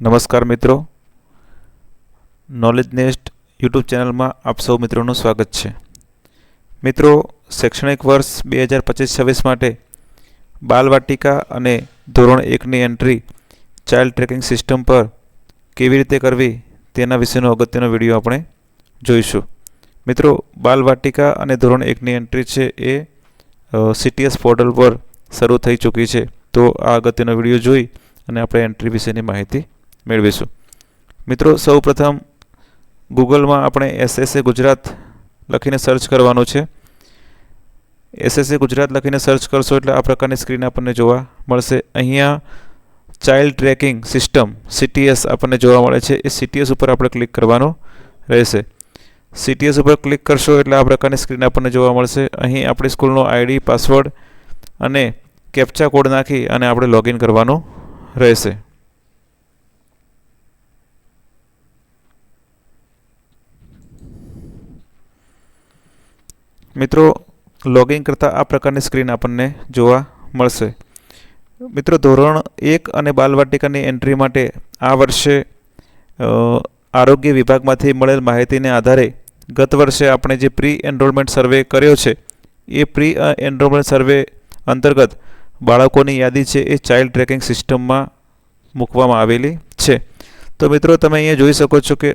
નમસ્કાર મિત્રો. Knowledge nest YouTube ચેનલમાં આપ સૌ મિત્રોનું સ્વાગત છે. મિત્રો, શૈક્ષણિક વર્ષ બે હજાર પચીસ છવ્વીસ માટે બાલવાટિકા અને ધોરણ એકની એન્ટ્રી ચાઇલ્ડ ટ્રેકિંગ સિસ્ટમ પર કેવી રીતે કરવી તેના વિશેનો અગત્યનો વીડિયો આપણે જોઈશું. મિત્રો બાલવાટિકા અને ધોરણ એકની એન્ટ્રી છે એ સીટીએસ પોર્ટલ પર શરૂ થઈ ચૂકી છે. તો આ અગત્યનો વીડિયો જોઈ અને આપણે એન્ટ્રી વિશેની માહિતી મેળવીશું. મિત્રો સૌ પ્રથમ ગૂગલમાં આપણે એસએસએ ગુજરાત લખીને સર્ચ કરવાનું છે. એસએસએ ગુજરાત લખીને સર્ચ કરશો એટલે આ પ્રકારની સ્ક્રીન આપણને જોવા મળશે. અહીંયા ચાઇલ્ડ ટ્રેકિંગ સિસ્ટમ, સીટીએસ આપણને જોવા મળે છે. એ સીટીએસ ઉપર આપણે ક્લિક કરવાનું રહેશે. સીટીએસ ઉપર ક્લિક કરશો એટલે આ પ્રકારની સ્ક્રીન આપણને જોવા મળશે. અહીં આપણી સ્કૂલનો આઈડી, પાસવર્ડ અને કેપ્ચા કોડ નાખી અને આપણે લોગિન કરવાનું રહેશે. મિત્રો લોગિન કરતાં આ પ્રકારની સ્ક્રીન આપણને જોવા મળશે. મિત્રો, ધોરણ એક અને બાલવાટિકાની એન્ટ્રી માટે આ વર્ષે આરોગ્ય વિભાગમાંથી મળેલ માહિતીને આધારે ગત વર્ષે આપણે જે પ્રી એનરોલમેન્ટ સર્વે કર્યો છે, એ પ્રી એનરોલમેન્ટ સર્વે અંતર્ગત બાળકોની યાદી છે એ ચાઇલ્ડ ટ્રેકિંગ સિસ્ટમમાં મૂકવામાં આવેલી છે. તો મિત્રો, તમે અહીંયા જોઈ શકો છો કે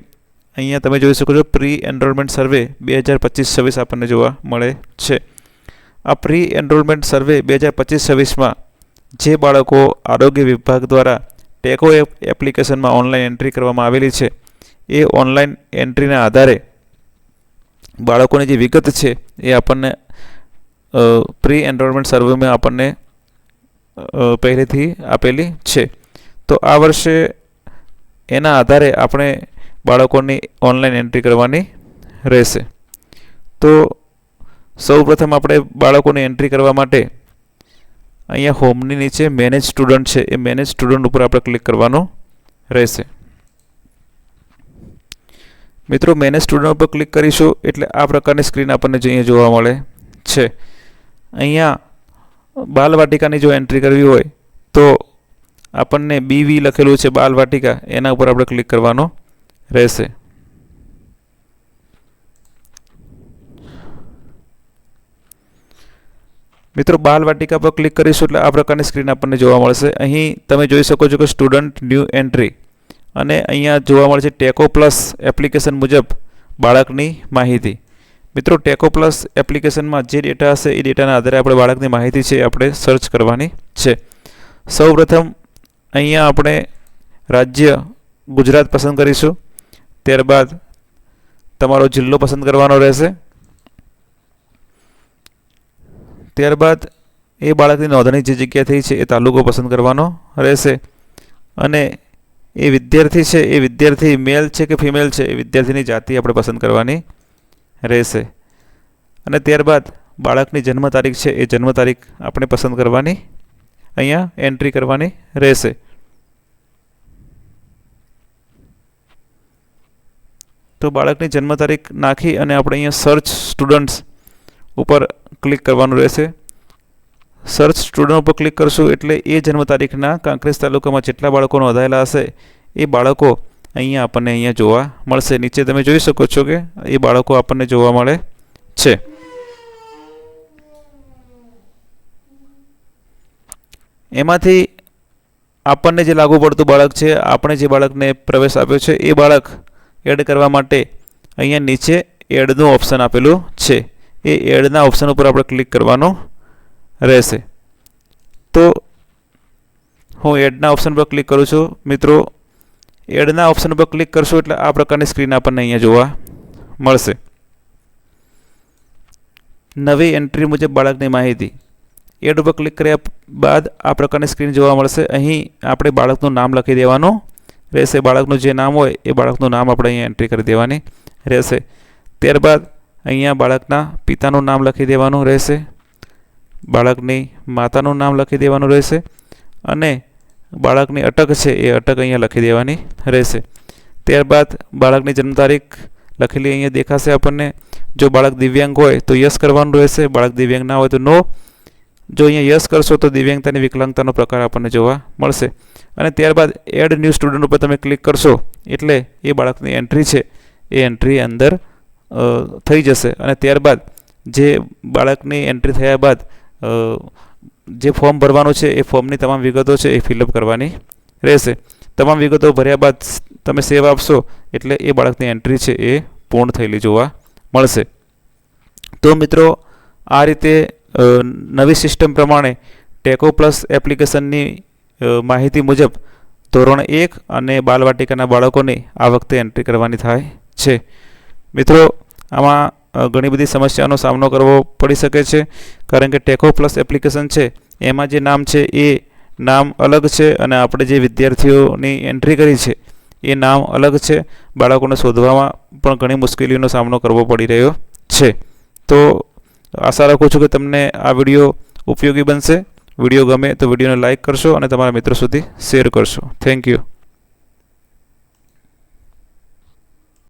અહીંયા તમે જોઈ શકો છો પ્રી એનરોલમેન્ટ સર્વે બે હજાર પચીસ છવ્વીસ આપણને જોવા મળે છે. આ પ્રી એનરોલમેન્ટ સર્વે બે હજાર પચીસ છવ્વીસમાં જે બાળકો આરોગ્ય વિભાગ દ્વારા ટેકો એપ, એપ્લિકેશનમાં ઓનલાઈન એન્ટ્રી કરવામાં આવેલી છે, એ ઓનલાઈન એન્ટ્રીના આધારે બાળકોની જે વિગત છે, એ આપણને પ્રી એનરોલમેન્ટ સર્વેમાં આપણને પહેલેથી આપેલી છે. તો આ વર્ષે એના આધારે આપણે બાળકોની ઓનલાઈન એન્ટ્રી કરવાની રહેશે. તો સૌપ્રથમ આપણે બાળકોની એન્ટ્રી કરવા માટે અહીંયા હોમની નીચે મેનેજ સ્ટુડન્ટ છે. એ મેનેજ સ્ટુડન્ટ ઉપર આપણે ક્લિક કરવાનું રહેશે. મિત્રો મેનેજ સ્ટુડન્ટ ઉપર ક્લિક કરીશું એટલે આ પ્રકારની સ્ક્રીન આપણને જે અહીંયા જોવા મળે છે. અહીંયા બાલવાટિકાની જો એન્ટ્રી કરવી હોય તો આપણને બીવી લખેલું છે બાલવાટિકા. એના ઉપર આપણે ક્લિક કરવાનો રહેશે મિત્રો બાલવાટિકા પર ક્લિક કરીશું એટલે આ પ્રકારની સ્ક્રીન આપણને જોવા મળશે. અહીં તમે જોઈ શકો છો કે સ્ટુડન્ટ ન્યૂ એન્ટ્રી અને અહીંયા જોવા મળે છે ટેકો પ્લસ એપ્લિકેશન મુજબ બાળકની માહિતી. મિત્રો, ટેકો પ્લસ એપ્લિકેશનમાં જે ડેટા હશે એ ડેટાના આધારે આપણે બાળકની માહિતી છે આપણે સર્ચ કરવાની છે. સૌપ્રથમ, અહીંયા આપણે રાજ્ય ગુજરાત પસંદ કરીશું. ત્યારબાદ તમારો જિલ્લો પસંદ કરવાનો રહેશે. ત્યારબાદ એ બાળકની નોંધણી જે જગ્યા થઈ છે એ તાલુકો પસંદ કરવાનો રહેશે. અને એ વિદ્યાર્થી છે, એ વિદ્યાર્થી મેલ છે કે ફિમેલ છે, એ વિદ્યાર્થીની જાતિ આપણે પસંદ કરવાની રહેશે. અને ત્યારબાદ બાળકની જન્મ તારીખ છે, એ જન્મ તારીખ આપણે પસંદ કરવાની, અહીંયા એન્ટ્રી કરવાની રહેશે. તો બાળકની જન્મ તારીખ નાખી અને આપણે અહીંયા સર્ચ સ્ટુડન્ટ્સ ઉપર ક્લિક કરવાનું રહેશે. સર્ચ સ્ટુડન્ટ ઉપર ક્લિક કરશું એટલે એ જન્મ તારીખના કાંકરેજ તાલુકામાં જેટલા બાળકો નોંધાયેલા હશે, એ બાળકો અહીંયા આપણને અહીંયા જોવા મળશે. નીચે તમે જોઈ શકો છો કે એ બાળકો આપણને જોવા મળે છે. એમાંથી આપણને જે લાગુ પડતું બાળક છે, આપણે જે બાળકને પ્રવેશ આપ્યો છે, એ બાળક એડ કરવા માટે અહીંયા નીચે એડનું ઓપ્શન આપેલું છે. એ એડના ઓપ્શન ઉપર આપણે ક્લિક કરવાનું રહેશે. તો હું એડના ઓપ્શન પર ક્લિક કરું છું. મિત્રો એડના ઓપ્શન પર ક્લિક કરશું એટલે આ પ્રકારની સ્ક્રીન આપણને અહીંયા જોવા મળશે. નવી એન્ટ્રી મુજબ બાળકની માહિતી. એડ ઉપર ક્લિક કર્યા બાદ આ પ્રકારની સ્ક્રીન જોવા મળશે. અહીં આપણે બાળકનું નામ લખી દેવાનું રહેશે બાળકનું જે નામ હોય એ બાળકનું નામ આપણે અહીંયા એન્ટ્રી કરી દેવાની રહેશે. ત્યારબાદ અહીંયા બાળકના પિતાનું નામ લખી દેવાનું રહેશે. બાળકની માતાનું નામ લખી દેવાનું રહેશે અને બાળકની અટક છે એ અટક અહીંયા લખી દેવાની રહેશે. ત્યારબાદ બાળકની જન્મ તારીખ લખેલી અહીંયા દેખાશે આપણને. જો બાળક દિવ્યાંગ હોય તો યસ કરવાનું રહેશે. બાળક દિવ્યાંગ ના હોય તો નો. જો અહીંયા યસ કરશો તો દિવ્યાંગતાની વિકલાંગતાનો પ્રકાર આપણને જોવા મળશે. અને ત્યારબાદ એડ ન્યૂ સ્ટુડન્ટ ઉપર તમે ક્લિક કરશો, એટલે એ બાળકની એન્ટ્રી છે. એ એન્ટ્રી અંદર થઈ જશે. અને ત્યારબાદ જે બાળકની એન્ટ્રી થયા બાદ જે ફોર્મ ભરવાનું છે, એ ફોર્મની તમામ વિગતો છે એ ફિલઅપ કરવાની રહેશે. તમામ વિગતો ભર્યા બાદ તમે સેવ આપશો, એટલે એ બાળકની એન્ટ્રી છે એ પૂર્ણ થયેલી જોવા મળશે. તો મિત્રો, આ રીતે નવી સિસ્ટમ પ્રમાણે ટેકો પ્લસ એપ્લિકેશનની માહિતી મુજબ ધોરણ એક અને બાલવાટિકાના બાળકોને આ વખતે એન્ટ્રી કરવાની થાય છે. મિત્રો, આમાં ઘણી બધી સમસ્યાનો સામનો કરવો પડી શકે છે, કારણ કે ટેકો પ્લસ એપ્લિકેશન છે, એમાં જે નામ છે એ નામ અલગ છે અને આપણે જે વિદ્યાર્થીઓની એન્ટ્રી કરી છે, એ નામ અલગ છે. બાળકોને શોધવામાં પણ ઘણી મુશ્કેલીઓનો સામનો કરવો પડી રહ્યો છે. તો આશા રાખું છું કે તમને આ વીડિયો ઉપયોગી બનશે. વીડિયો ગમે તો વિડીયોને લાઇક કરશો અને તમારા મિત્રો સુધી શેર કરશો. Thank you.